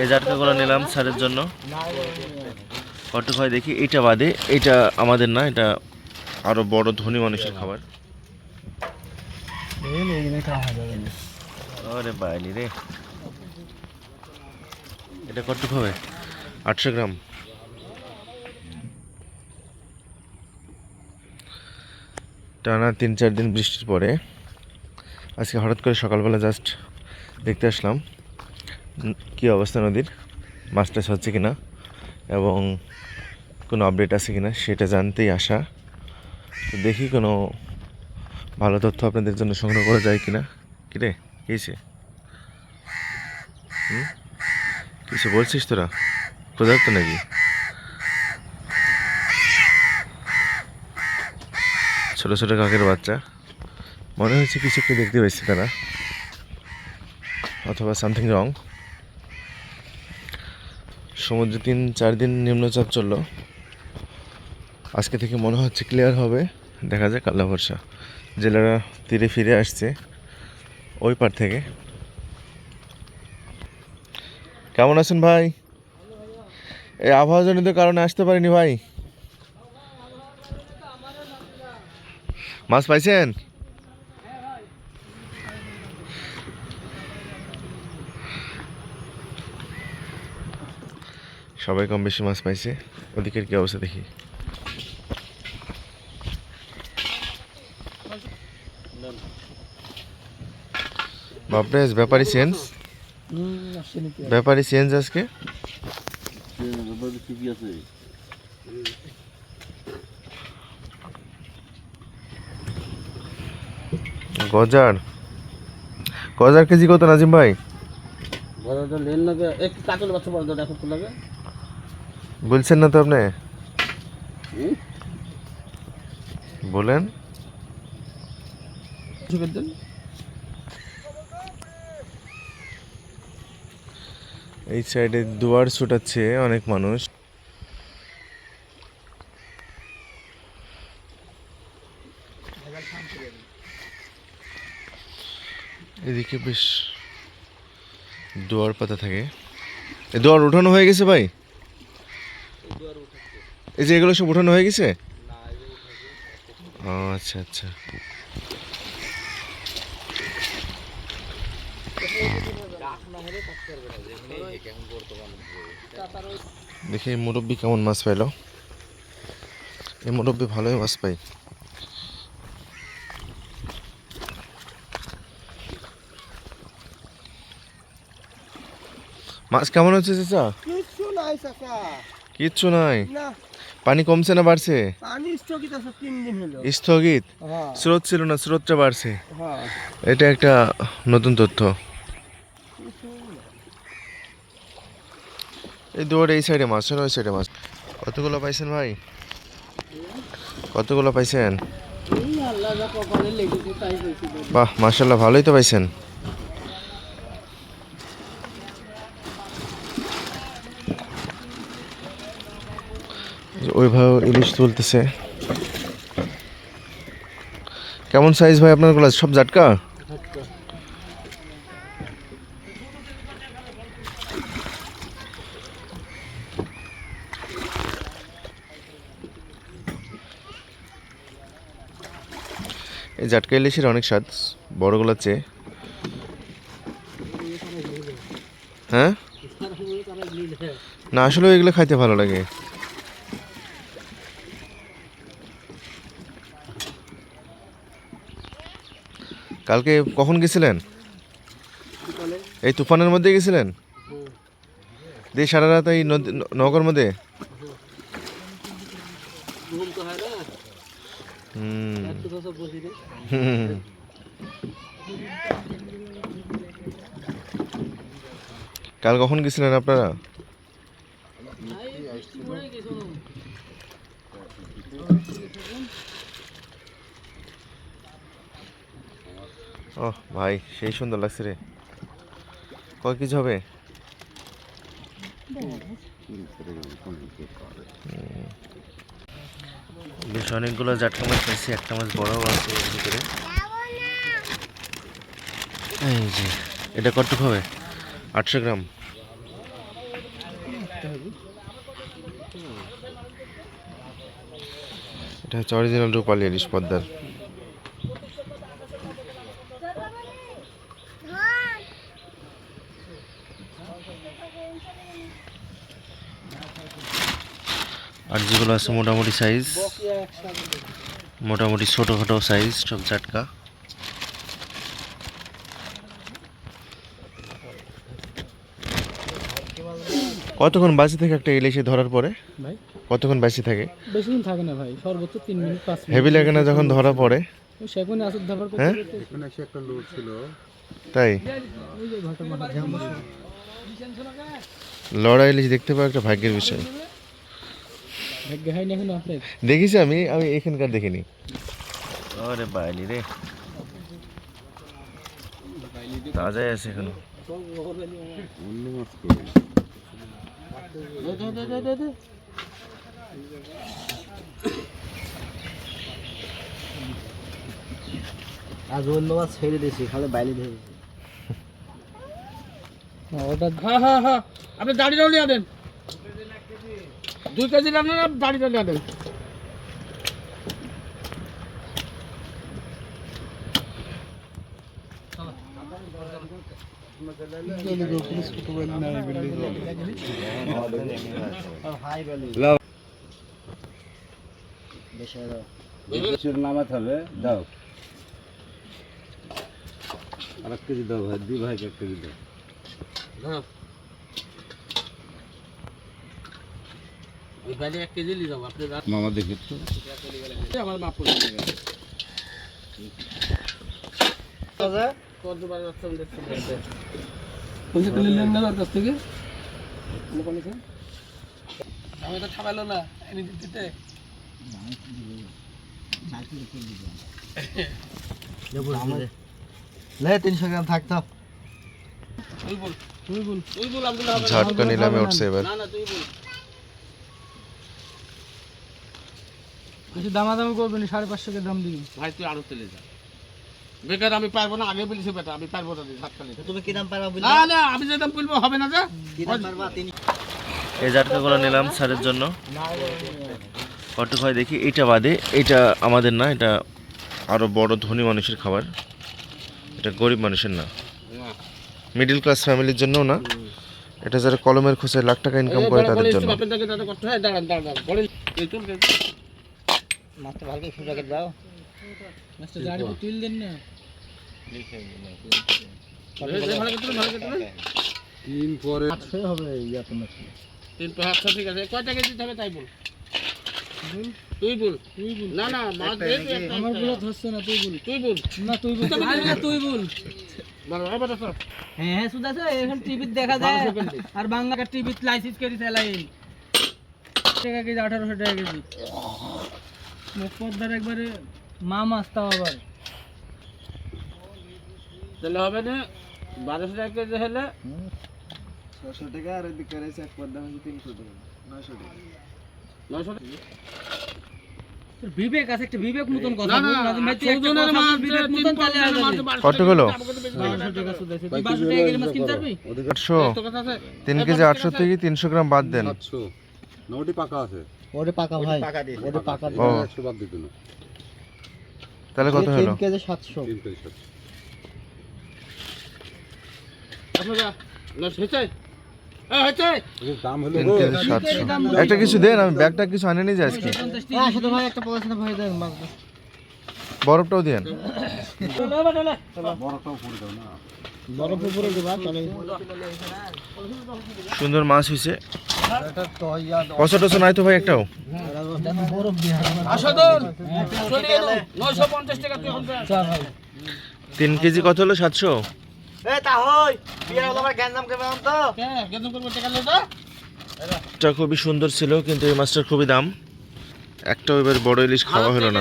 এই জাটকাগুলো নিলাম স্যারের জন্য। কত হয় দেখি এটা বাদে এটা আমাদের না, এটা আরও বড় ধনী মানুষের খাবার। বাইলি রে। এটা কতটুকু হবে? আটশো গ্রাম। টানা তিন চার দিন বৃষ্টির পরে, আজকে হঠাৎ করে সকালবেলা জাস্ট দেখতে আসলাম। কী অবস্থা নদীর? মাছ টাছ হচ্ছে কিনা? এবং কোনো আপডেট আছে কিনা সেটা জানতেই আসা। তো দেখি কোনো ভালো তথ্য আপনাদের জন্য সংগ্রহ করা যায় কিনা। কিরে হুম? কিছু বলছিস তোরা? ক্ষুধার্ত নাকি? ছোট ছোট কাকের বাচ্চা। মনে হচ্ছে কিছু একটু দেখতে পেয়েছে তারা। অথবা সামথিং রং সমুদ্রে তিন, চার দিন নিম্নচাপ চলল। আজকে থেকে মনে হচ্ছে ক্লিয়ার হবে। দেখা যায় কাল্লা ভরসা। জেলেরা তীরে ফিরে আসছে ওই পার থেকে। কেমন আছেন ভাই? এই আবহাওয়াজনিত কারণে আসতে পারিনি ভাই। মাছ পাইছেন? সবাই কম বেশি মাছ পাইছে। ওদিকের কি অবস্থা দেখি। বাপরে ব্যাপারই চেঞ্জ ব্যাপারই চেঞ্জ আজকে। গজার। গজার কেজি কত, নাজিম ভাই? বড়টা লেন লাগে। এক কাতল বাচ্চা বড় দেখো তো লাগে। বলছেন না তো আপনি? বলেন। এই সাইডে দুয়ার ছুটাচ্ছে অনেক মানুষ। এদিকে বেশ দুয়ার পাতা থাকে। দুয়ার উঠানো হয়ে গেছে ভাই? এই যে এগুলো সব উঠানো হয়ে গেছে? ও আচ্ছা আচ্ছা। দেখি এই মুরব্বি কেমন মাছ পাইলো? এই মুরব্বি ভালোই মাছ পাই মাছ কেমন হচ্ছে চাচা? কিচ্ছু নাই চাচা। কিচ্ছু নাই। পানি কমছে না বাড়ছে? পানি স্থগিত আছে তিন দিন হলো। স্থগিত? হ্যাঁ। স্রোত ছিল না স্রোতটা বাড়ছে। হ্যাঁ। এটা একটা নতুন তথ্য। এই দুয়ারে এই সাইডে মাছ ওই সাইডে মাছ। কতগুলো পাইছেন ভাই? কতগুলো পাইছেন? বাহ মার্শাল্লাহ ভালোই তো পাইছেন। ওইভাবে ইলিশ তুলতেছে। কেমন সাইজ ভাই আপনারগুলা সব জাটকা এই জাটকা ইলিশের অনেক স্বাদ, বড়গুলোর চেয়ে। হ্যাঁ? না, আসলে এগুলো খাইতে ভালো লাগে। কালকে কখন গেছিলেন? এই তুফানের মধ্যে গেছিলেন? দিয়ে সারা রাত এই নগর মধ্যে। কাল কখন গেছিলেন আপনারা? ও ভাই সেই সুন্দর লাগছে রে। কয় কিছু হবে? বেশ অনেকগুলো জাটকা মাছ পাইছি একটা মাছ বড় আছে এর ভিতরে। এই যে এটা কতটুকু হবে? আটশো গ্রাম। এটা হচ্ছে অরিজিনাল রূপালি ইলিশ পদ্মার। আর যেগুলো আছে মোটামুটি সাইজ মোটামুটি ছোটোখাটো সাইজ সব চাটকা কতক্ষণ বাঁচে থাকে একটা ইলিশে ধরার পরে? ভাই? কতক্ষণ বাঁচে থাকে? বেশি দিন থাকে না ভাই সর্বোচ্চ তিন মিনিট পাঁচ মিনিট। হেভি লাগে না যখন ধরা পড়ে? ওই আসর ধরার করতে হ্যাঁ? এখানে এসে একটা লোড ছিল। তাই? বসে। লড়াই ইলিশ দেখতে পাওয়া একটা ভাগ্যের বিষয়। দেখেছি আমি আমি এখানকার দেখিনি। আরে বাইলি রে। তাজাই আছে এখনও। আজ অন্য মাছ ছেড়ে দিয়েছি খালি বাইলে ধরে হ্যাঁ, ওটা হ্যাঁ হ্যাঁ হ্যাঁ আপনি দাঁড়িয়ে দেন দুই কেজি না দাড়িটা নিয়ে দেন নামাতে হবে দাও আর এক কেজি দাও ভাই দুই ভাইকে এক কেজি দাও হ্যাঁ ওই বাইরে এক কেজি নিয়ে যাব আপনি রাত মামা দেখি তো। আমার মাপ পয়সা তুলে নেন না কাছ থেকে। আমি তো খাবাইলো না এনে দিতে লে তিনশো গ্রাম থাকতো তুই বল। তুই বল। তুই বল আব্দুল্লাহ ঝটকা নিলামে উঠছে এবার। না না তুই বল। বেশি দামাদামি করবেন সাড়ে পাঁচশো দাম দিবি। ভাই তুই আরও তেলে যা। বেকার আমি পারব না আগে বলেছি বেটা আমি পারব না হাত খালি তুমি কি দাম পারবা না না আমি যে দাম বলব হবে না যে? কি দাম পারবা? তিন এই জাটকাগুলো নিলাম স্যারের জন্য। কটক হয় দেখি এটা বাদে এটা আমাদের না এটা আরও বড় ধনী মানুষের খাবার। এটা গরিব মানুষের না। মিডিল ক্লাস ফ্যামিলির জন্যও না। এটা যারা কলমের খোঁচায় লাখ টাকা ইনকাম করে তাদের জন্য। মাছটা ভালো করে সুযোগ দাও। তুল দেন না। তিন পরে হবে ইয়া তিন পাঁচ আচ্ছা ঠিক আছে। কয় টাকা দিতে হবে তাই বল। তুই বল। তুই বল। না না মাছ দে আমারগুলো ধরছে না তুই বল। তুই বল। না তুই বল। না তুই বল। বল এবার তো হ্যাঁ হ্যাঁ সুদা স্যার এখন টিভি দেখা যায়। আর বাংলা টিভি লাইসেন্স করে চালাই টাকা কেজি আঠারোশো টাকা কেজি। একবারে মা মাছ তাও আবার। তাহলে হবে না বারোশো টাকা কেজি হলে? ছশো টাকা আর এদিকে রয়েছে এক পদ্মা হচ্ছে তিনশো টাকা নয়শো টাকা। নয়শো বিবেক আছে একটা বিবেক মতন বিবেক কতগুলো টাকা শুধু আছে আটশো আছে। তিন কেজি আটশো থেকে তিনশো গ্রাম বাদ দেন। সাতশো না ওটি পাকা আছে। ওটা পাকা ভাই ওটা পাকা ও। একশো বাদ দিত না। তাহলে কত হলো? কেজি সাতশো। তিন কেজি সাতশো। আসো যা না হয়েছে? এই হয়েছে? ওদের দাম হলো তিন গো, কেজি সাতশো। একটা কিছু দেন আমি ব্যাগটা কিছু আনে নিয়ে যাই আজকে হ্যাঁ দেন বরফটাও দেন। দাও না। বরফ উপরে দেবা তাহলে সুন্দর মাছ হয়েছে টসা নাই তো ভাই একটাও। তিন কেজি কত হলো? সাতশো? এটা খুবই সুন্দর ছিল কিন্তু এই মাছটার খুবই দাম। একটাও এবার বড় ইলিশ খাওয়া হলো না।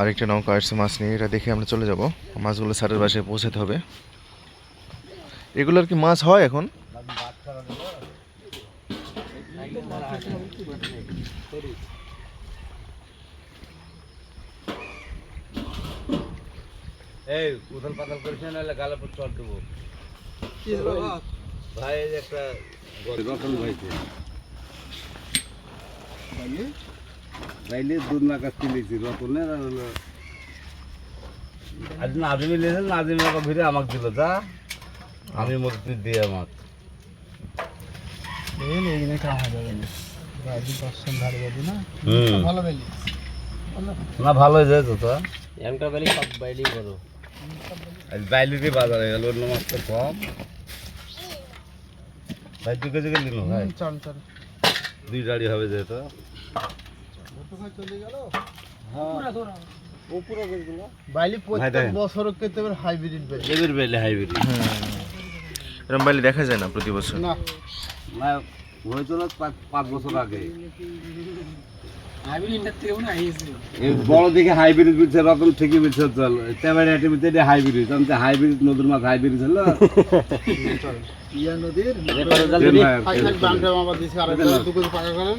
আরেকটা নৌকা আসছে মাছ নিয়ে। এটা দেখে আমরা চলে যাব। মাছগুলো স্যারের বাসায় পৌঁছাতে হবে। এগুলোর কি মাছ হয় এখন? এই উথাল পাতাল করিস না নাহলে গালে পর চট দেবো। ভাই এই একটা রতন দুধ না কাছ তুলেছি রতনের আর হলো। আজ নাজিমি নিয়েছেন নাজিমি আবার ঘুরে আমাকে দিল যা। আমি মধ্যে দিয়ে আমার ভালো বেলি না? ভালো হয়ে যায় তো তা। এমটা বেলি সব বাইলি আজ বাইলিতে বাজার হয়ে গেল অন্য মাছ তো কম। ভাই দু কেজি নিল ভাই। চল চল। দুই গাড়ি হবে যেহেতু। দেখা যায় না প্রতি বছর বড় দিকে হাইব্রিড বিলছে রকম ঠিকই বিলছে চল এটা হাইব্রিড আমি হাইব্রিড নদীর মাছ হাইব্রিড ছিল ইয়া দেন ভাই, খাই খাই বাংলা আবার দিছে আর একটা দু কেজি পাকা করেন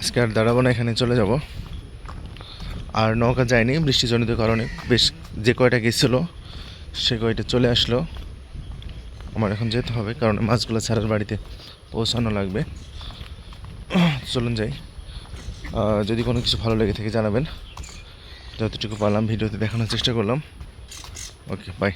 আজকে আর দাঁড়াবো না এখানে চলে যাব। আর নৌকা যায়নি বৃষ্টিজনিত কারণে। বেশ যে কয়টা গেছিল সে কয়টা চলে আসলো। আমার এখন যেতে হবে কারণ মাছগুলো ছাড়ার বাড়িতে পৌঁছানো লাগবে। চলুন যাই। যদি কোনো কিছু ভালো লেগে থাকে জানাবেন। যতটুকু পারলাম ভিডিওতে দেখানোর চেষ্টা করলাম। Okay bye